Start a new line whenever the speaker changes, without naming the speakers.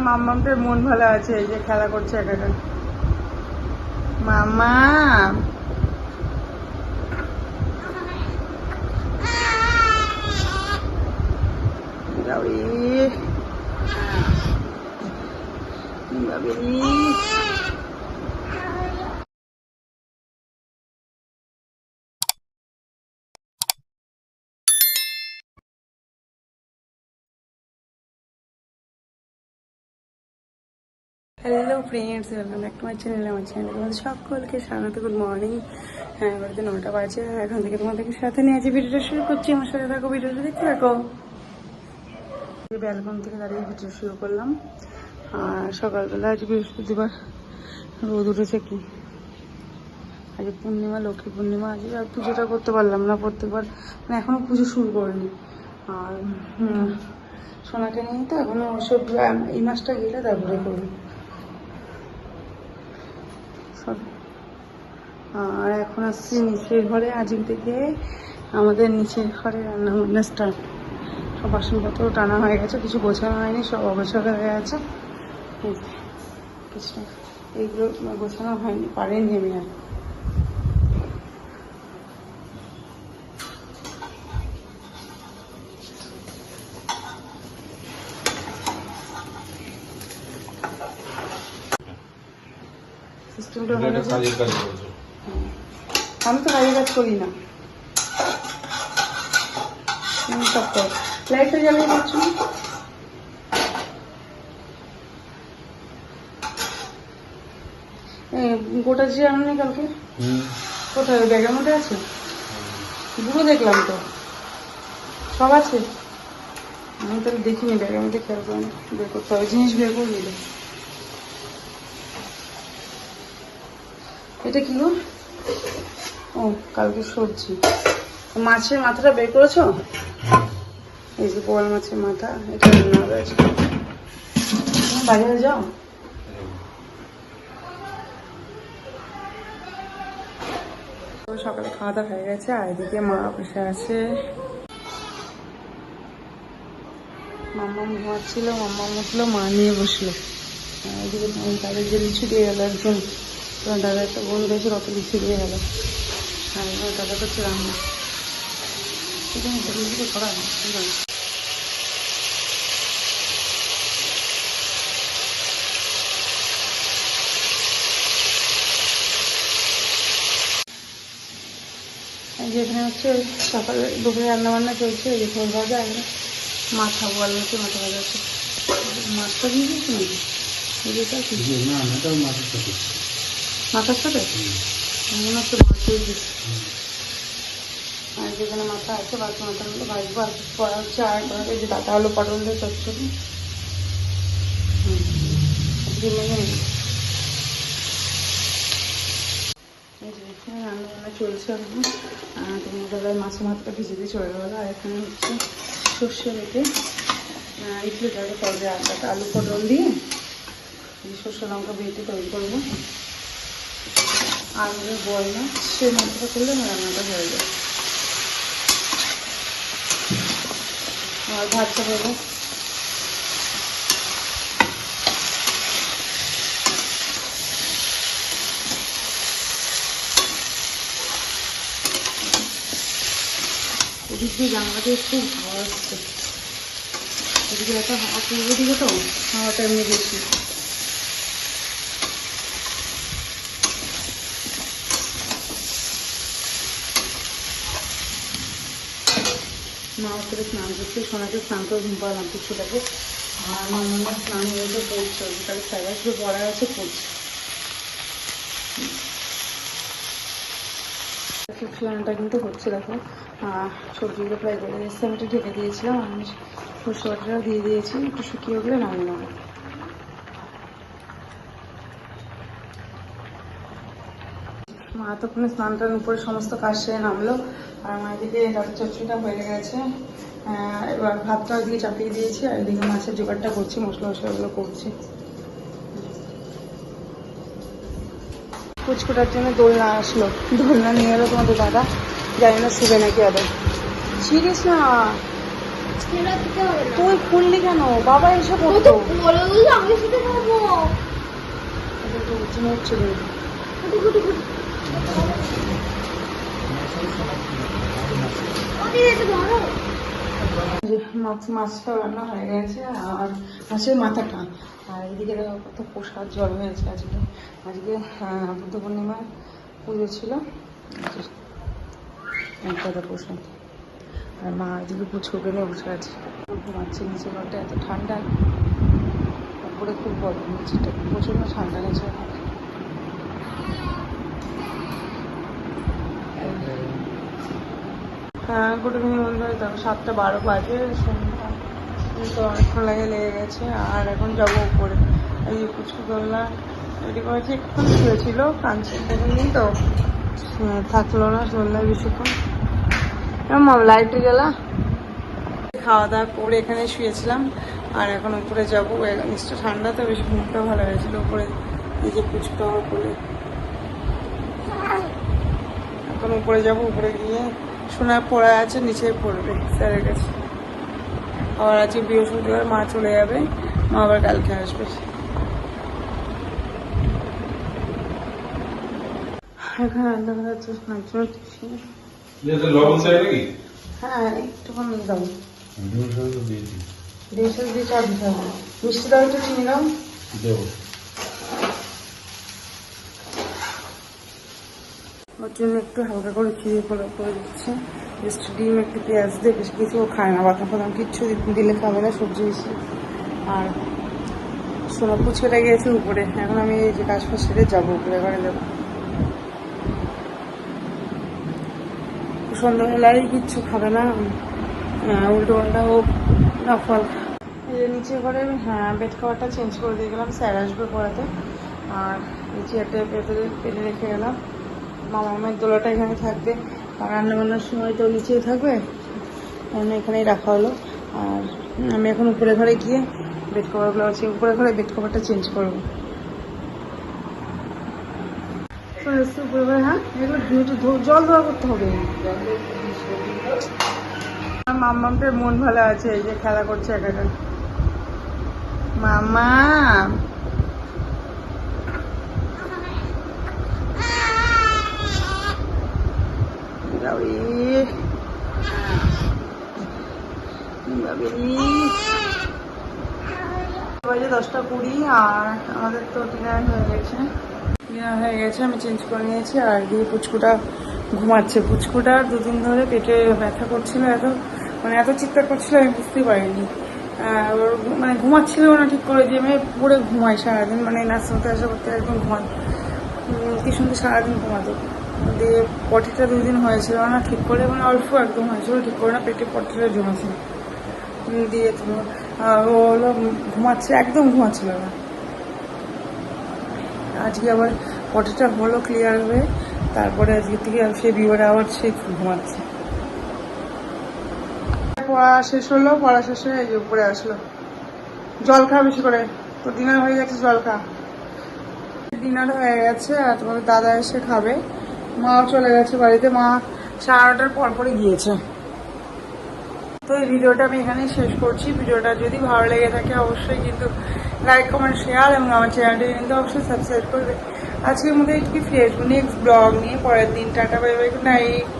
মাম্মামটার মন ভালো আছে এই যে খেলা করছে একা মামা বাবি hello friends welcome back to my channel আমার চ্যানেলে তোমাদের সকলকে স্বাগত। গুড মর্নিং হ্যাঁ বাড়িতে নটা বাজে। এখন থেকে তোমাদেরকে সাথে নিয়ে আছি ভিডিওটা শুরু করছি। আমার সাথে থাকো ভিডিওটা দেখতে থাকো। ব্যালকন থেকে দাঁড়িয়ে ভিডিও শুরু করলাম। আর সকালবেলা আজ বৃহস্পতিবার রোদ উঠেছে কি? আজ পূর্ণিমা, লক্ষ্মী পূর্ণিমা, আজ আর পুজোটা করতে পারলাম না, প্রত্যেকবার। মানে এখনও পুজো শুরু করিনি। আর সোনাকে নিয়ে তো এখনও ওসব এই মাসটা গেলে তারপরে করব সব- আর এখন আসছি নিচের ঘরে, আজিম থেকে আমাদের নিচের ঘরে রান্না বান্না স্টার্ট সব বাসনপত্র টানা হয়ে গেছে, কিছু গোছানো হয়নি, সব অগোছালো হয়ে গেছে। কিছু এইগুলো গোছানো হয়নি, পারেনি আমি আর। সিস্টেমটা
এটা
গেছে
কাজের কাজ করছ
আমি তো বাইরে কাজ করি না। লাইটটা জ্বালিয়ে এ, গোটা যে আনুনি কালকে? কোথায়? ব্যাগের মধ্যে আছে? দুটো দেখলাম তো। সব আছে? আমি তাহলে দেখিনি ব্যাগের মধ্যে খেয়াল করে বের করতে হবে। জিনিস বের করে নিলে। এটা কি গো ও, কালকে সবজি। মাছের মাথাটা বের করেছ? এই যে বোয়াল মাছের মাথা, এটা রান্না আজকে বাজারে যাও। সকালে খাওয়া দাওয়া হয়ে গেছে, আর এদিকে মা বসে আছে। মাম্মা ঘুমাচ্ছিল মাম্মা উঠল, মা নিয়ে বসল। এদিকে দাদা যে লিচু দিয়ে গেলো একজন। দাদা একটা বোন দেখে অত লিচু দিয়ে গেলো। আর এবার দাদা করছে রান্না সেখানে লিচু করা ঠিক আছে এই যে এখানে হচ্ছে ওই সকালে দুপুরে রান্না বান্না চলছে যে ঝোল ভাজা আর মাথা বল হচ্ছে মাথা ভাজা হচ্ছে মাছটা দিয়ে দিয়েছি নাকি মাথার সাথে? মনে আর যেখানে মাথা আছে বাকি মাথার মধ্যে ভাজবো, আর হচ্ছে। আর করা হচ্ছে ডাটা আলু, পটল দিয়ে চচ্চড়ি। হুম। ডিমে নেই। এই যে এখানে রান্না বান্না চলছে এখন। তোমার দাদার মাছের মাথাটা ভিজে দিয়ে চলে গেলো আর এখানে হচ্ছে সর্ষে রেখে ইডলি ডালে করবে আটাটা আলু, পটল দিয়ে সর্ষে লঙ্কা বেটে তৈরি করব। বল না, সে মাছটা করলে আমার রান্নাটা হয়ে যাবে আর ভাত চাপাবো ওদিক দিয়ে দিয়ে খুব হাওয়া আসছে ওদিকে একটা হাওয়া দিকে তো? হাওয়াটা এমনি বেশি। মা করে স্নান করছে, সোনাকে স্নান করে ঘুম পাড়ালাম কিছুটাকে আর হয় স্নান হয়েছে পড়ছে তাহলে সারা শুধু পড়া আছে, পড়ছে। স্নানটা কিন্তু হচ্ছে, দেখো। সবজিগুলো প্রায় গলে এসছে, আমি একটু ঢেকে দিয়েছিলাম আমি সরষে দিয়ে দিয়েছি, একটু শুকিয়ে গেলে নামিয়ে নেব। মা তখন স্নান টান উপরে সমস্ত কাজ সেরে নামলো। আর আমার এদিকে ডাটা চচ্চড়িটা হয়ে গেছে। এবার ভাতটা ওইদিকে চাপিয়ে দিয়েছি আর এদিকে মাছের জোগাড়টা করছি মশলা মশলাগুলো করছি। কুচকুটার জন্য দোলনা আসলো। দোলনা নিয়ে এলো তোমাদের দাদা। জানি না শুবে নাকি আবার ছিড়িস না। তুই খুললি কেন? বাবা এসে পড়তো।
আমি খাব।
মাছ, মাছটা রান্না হয়ে আর মাছের আর এদিকে হয়েছে আজকে। আজকে পূর্ণিমার পুজো ছিল। আর মা এদিকে পুচকুকে নিয়ে বসে আছে। ঘুমাচ্ছে নিচে ঘরটা এত ঠান্ডা। উপরে খুব গরম নিচেটা প্রচণ্ড ঠান্ডা নিচে হ্যাঁ গুড ইভিনিং বন্ধুরা। দেখো সাতটা বারো বাজে তো অনেকক্ষণ লাগে লেগে গেছে আর এখন যাব উপরে। এই পুচকু দোলনা রেডি করেছি একটু শুয়েছিল কাঁদছে তো। হ্যাঁ, থাকল না দোলনায় বেশিক্ষণ। লাইটে গেলা? খাওয়া দাওয়া করে এখানে শুয়েছিলাম আর এখন উপরে যাব। নিচটা ঠান্ডা তো বেশি ঘুমটা ভালো হয়েছিল উপরে। এই যে পুচকু কোলে এখন উপরে যাব উপরে গিয়ে সোনা পড়া আছে নিচে পড়বে স্যারের কাছে। আবার আজকে বৃহস্পতিবার মা চলে যাবে মা আবার কালকে আসবে। এখানে রান্না করা হচ্ছে স্নান জন্য টিফিন।
যেটা লবণ চাই নাকি?
হ্যাঁ একটুখানি দাও।
দিয়েছি।
দিতে হবে। মিষ্টি দাও একটু চিনি দাও।
দেবো
ওর জন্য একটু হালকা করে চিড়ে করে করে দিচ্ছে। জাস্ট ডিম, একটু পেঁয়াজ দিয়ে বেশি কিছু ও খায় না বাদাম ফাদাম কিচ্ছু দিলে খাবে না, সবজি বেশি। আর সোনা পুচকেটা গিয়েছে উপরে। এখন আমি এই যে কাজ ফাজ সেরে যাব, উপরে ঘরে যাব। সন্ধ্যাবেলায় কিচ্ছু খাবে না। উল্টো পাল্টা নফল এই যে নিচে ঘরে হ্যাঁ বেড খাবারটা চেঞ্জ করে দিয়ে গেলাম, স্যার আসবে পড়াতে। আর এই চেয়ারটা পেতে পেতে রেখে গেলাম। মামা মামের দোলাটা এখানে থাকবে। আর রান্না বান্নার সময় তো নিচেই থাকবে। আমি এখানেই রাখা হলো। আর আমি এখন উপরে ঘরে গিয়ে বেড কভারগুলো আছে উপরে ঘরে বেড কভারটা চেঞ্জ করব। হ্যাঁ? একটু জল করতে হবে। মন ভালো আছে, এই যে খেলা করছে একা একা। মামা বাবি বাবি বাজে দশটা কুড়ি আর আমাদের তো ডিনার হয়ে গেছে। ডিনার হয়ে গেছে, আমি চেঞ্জ করে নিয়েছি আর দিয়ে পুচকুটা ঘুমাচ্ছে। পুচকুটা দুদিন ধরে পেটে ব্যথা করছিল, এত মানে এত চিৎকার করছিল আমি বুঝতেই পারিনি। ওর মানে ঘুমাচ্ছিল না ঠিক করে দিয়ে আমি পুরো ঘুমাই সারাদিন মানে নাচ করতে আসা করতে একদম ঘুমাই কি সুন্দর সারাদিন ঘুমাতো। দিয়ে পটিটা দুই দিন হয়েছিল না, ঠিক করে মানে অল্প একদম হয়েছিল, ঠিক করে না, পেটে পটিটা জমেছিল দিয়ে তো ও হলো ঘুমাচ্ছে, একদম ঘুমাচ্ছিল না। আজকে আবার পটিটা হলো ক্লিয়ার হয়ে, তারপরে আজকে থেকে সে বিবারে আবার সে ঘুমাচ্ছে। পড়া শেষ হলো, পড়া শেষ হয়ে যে উপরে আসলো। জল খা বেশি করে, তো ডিনার হয়ে গেছে, জল খা। ডিনার হয়ে গেছে আর তোমাদের দাদা এসে খাবে। মাও চলে গেছে বাড়িতে, মা সাড়ে নটার পর পরে গিয়েছে। তো এই ভিডিওটা আমি এখানেই শেষ করছি। ভিডিওটা যদি ভালো লেগে থাকে অবশ্যই কিন্তু লাইক কমেন্ট শেয়ার এবং আমার চ্যানেলটি কিন্তু অবশ্যই সাবস্ক্রাইব করবে। আজকের মধ্যে একটু ফ্রেশ নিয়ে ব্লগ নিয়ে পরের দিন। Tata bye bye good night